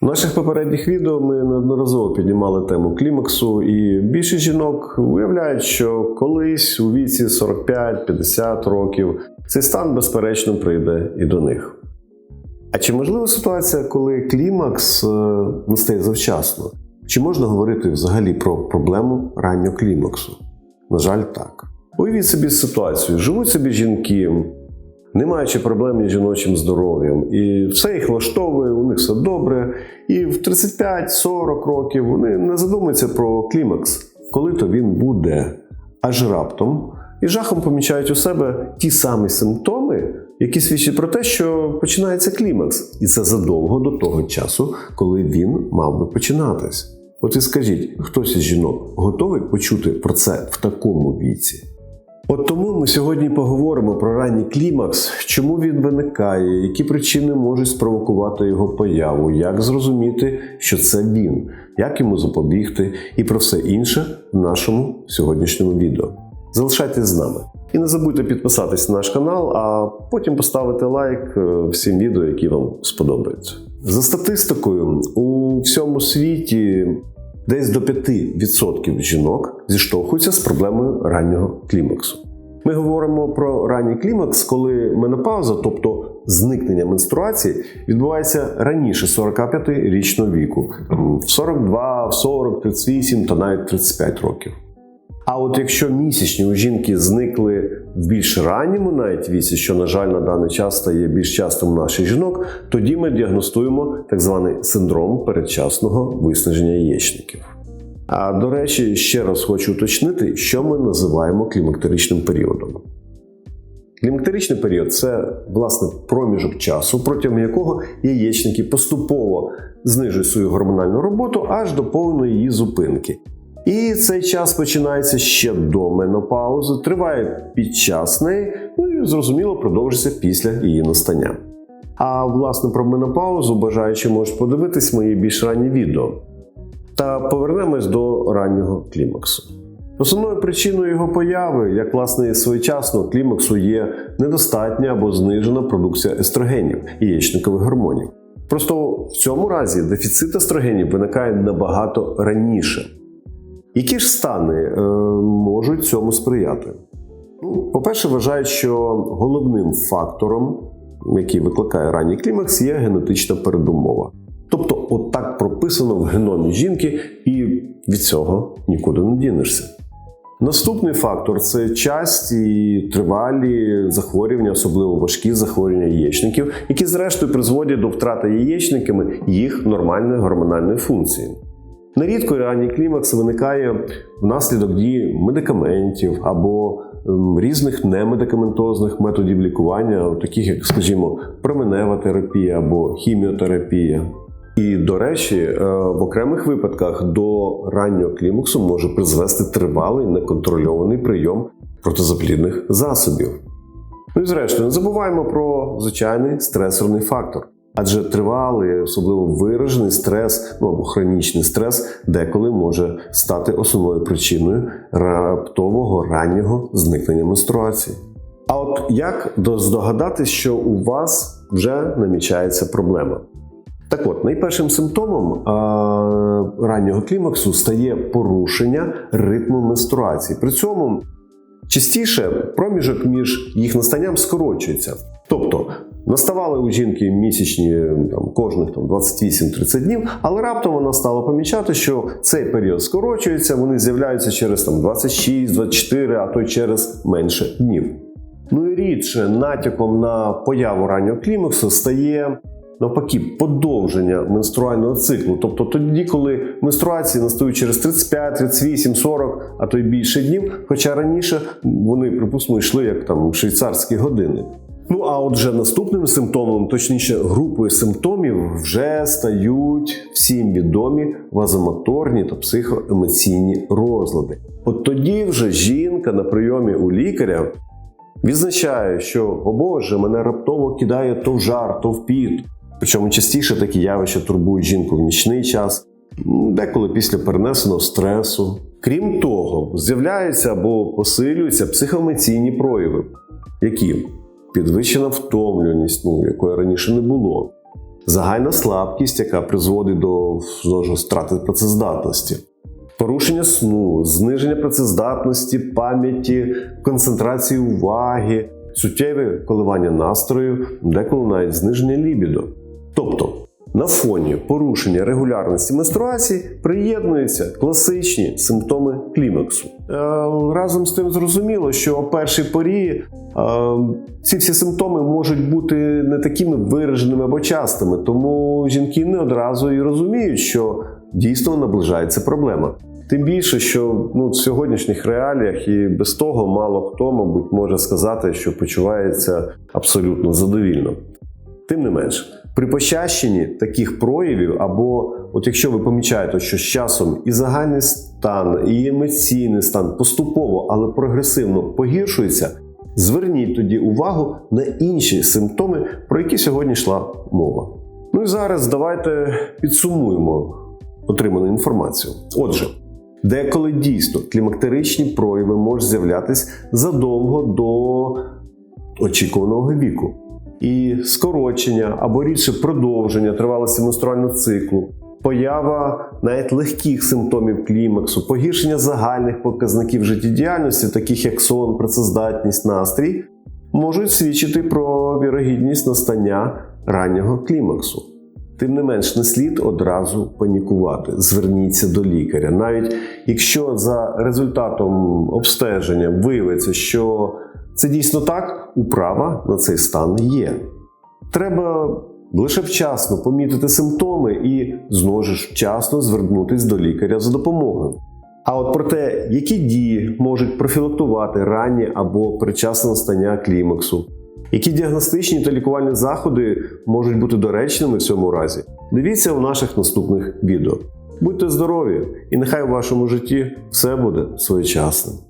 В наших попередніх відео ми неодноразово піднімали тему клімаксу, і більшість жінок уявляють, що колись у віці 45-50 років цей стан безперечно прийде і до них. А чи можлива ситуація, коли клімакс е, настає завчасно? Чи можна говорити взагалі про проблему раннього клімаксу? На жаль, так. Уявіть собі ситуацію: живуть собі жінки, не маючи проблем із жіночим здоров'ям, і все їх влаштовує, у них все добре. І в 35-40 років вони не задумуються про клімакс, коли то він буде. Аж раптом і жахом помічають у себе ті самі симптоми, які свідчать про те, що починається клімакс, і це задовго до того часу, коли він мав би починатись. От і скажіть, хтось із жінок готовий почути про це в такому віці? От тому ми сьогодні поговоримо про ранній клімакс, чому він виникає, які причини можуть спровокувати його появу, як зрозуміти, що це він, як йому запобігти, і про все інше в нашому сьогоднішньому відео. Залишайтесь з нами. І не забудьте підписатись на наш канал, а потім поставити лайк е, всім відео, які вам сподобаються. За статистикою, у всьому світі десь до 5% жінок зіштовхуються з проблемою раннього клімаксу. Ми говоримо про ранній клімакс, коли менопауза, тобто зникнення менструації, відбувається раніше 45-річного віку, в 42, в 40, 38 та навіть 35 років. А от якщо місячні у жінки зникли в більш ранньому навіть віці, що, на жаль, на даний час стає більш частим у наших жінок, тоді ми діагностуємо так званий синдром передчасного виснаження яєчників. А до речі, ще раз хочу уточнити, що ми називаємо клімактеричним періодом. Клімактеричний період це власне проміжок часу, протягом якого яєчники поступово знижують свою гормональну роботу аж до повної її зупинки. І цей час починається ще до менопаузи, триває під час неї, ну і зрозуміло продовжиться після її настання. А власне про менопаузу бажаючи можуть подивитись мої більш ранні відео. Та повернемось до раннього клімаксу. Основною причиною його появи, як власне і своєчасного клімаксу, є недостатня або знижена продукція естрогенів і яєчникових гормонів. Просто в цьому разі дефіцит естрогенів виникає набагато раніше. Які ж стани е, можуть цьому сприяти? Ну, По-перше, вважають, що головним фактором, який викликає ранній клімакс, є генетична передумова. Тобто, от прописано в геномі жінки, і від цього нікуди не дінешся. Наступний фактор це часті тривалі захворювання, особливо важкі захворювання яєчників, які, зрештою, призводять до втрати яєчниками їх нормальної гормональної функції. Нерідко ранній клімакс виникає внаслідок дії медикаментів або ем, різних немедикаментозних методів лікування, таких як, скажімо, променева терапія або хіміотерапія. І, до речі, е, в окремих випадках до раннього клімаксу може призвести тривалий неконтрольований прийом протизаплідних засобів. Ну і зрештою, не забуваємо про звичайний стресорний фактор. Адже тривалий, особливо виражений стрес, ну або хронічний стрес, деколи може стати основною причиною раптового раннього зникнення менструації. А от як здогадатись, що у вас вже намічається проблема? Так от, найпершим симптомом а, раннього клімаксу стає порушення ритму менструації. При цьому частіше проміжок між їх настанням скорочується. Тобто наставали у жінки місячні там, кожних там, 28-30 днів, але раптом вона стала помічати, що цей період скорочується, вони з'являються через там, 26-24, а то й через менше днів. Ну і рідше натяком на появу раннього клімаксу стає навпаки подовження менструального циклу. Тобто тоді, коли менструації настають через 35, 38, 40, а то й більше днів, хоча раніше вони, припустимо, йшли як там швейцарські години. Ну а отже, наступним симптомом, точніше, групою симптомів, вже стають всім відомі вазомоторні та психоемоційні розлади. От тоді вже жінка на прийомі у лікаря відзначає, що о Боже, мене раптово кидає то в жар, то в піт. Причому частіше такі явища турбують жінку в нічний час, деколи після перенесеного стресу. Крім того, з'являються або посилюються психоемоційні прояви, які підвищена втомлюваність, ну якої раніше не було, загальна слабкість, яка призводить до страти працездатності, порушення сну, зниження працездатності, пам'яті, концентрації уваги, суттєве коливання настрою, деколи навіть зниження лібідо. Тобто, на фоні порушення регулярності менструації приєднуються класичні симптоми клімаксу. Е, разом з тим зрозуміло, що о першій порі е, ці всі симптоми можуть бути не такими вираженими або частими, тому жінки не одразу і розуміють, що дійсно наближається проблема. Тим більше, що ну, в сьогоднішніх реаліях і без того мало хто, мабуть, може сказати, що почувається абсолютно задовільно. Тим не менш, при пощащенні таких проявів, або от якщо ви помічаєте, що з часом і загальний стан, і емоційний стан поступово, але прогресивно погіршується, зверніть тоді увагу на інші симптоми, про які сьогодні йшла мова. Ну і зараз давайте підсумуємо отриману інформацію. Отже, деколи дійсно клімактеричні прояви можуть з'являтися задовго до очікуваного віку і скорочення або рідше продовження тривалості менструального циклу, поява навіть легких симптомів клімаксу, погіршення загальних показників життєдіяльності, таких як сон, працездатність, настрій, можуть свідчити про вірогідність настання раннього клімаксу. Тим не менш, не слід одразу панікувати. Зверніться до лікаря. Навіть якщо за результатом обстеження виявиться, що це дійсно так, управа на цей стан є. Треба лише вчасно помітити симптоми і ж вчасно звернутися до лікаря за допомогою. А от про те, які дії можуть профілактувати раннє або причасне настання клімаксу, які діагностичні та лікувальні заходи можуть бути доречними в цьому разі, дивіться у наших наступних відео. Будьте здорові, і нехай у вашому житті все буде своєчасним.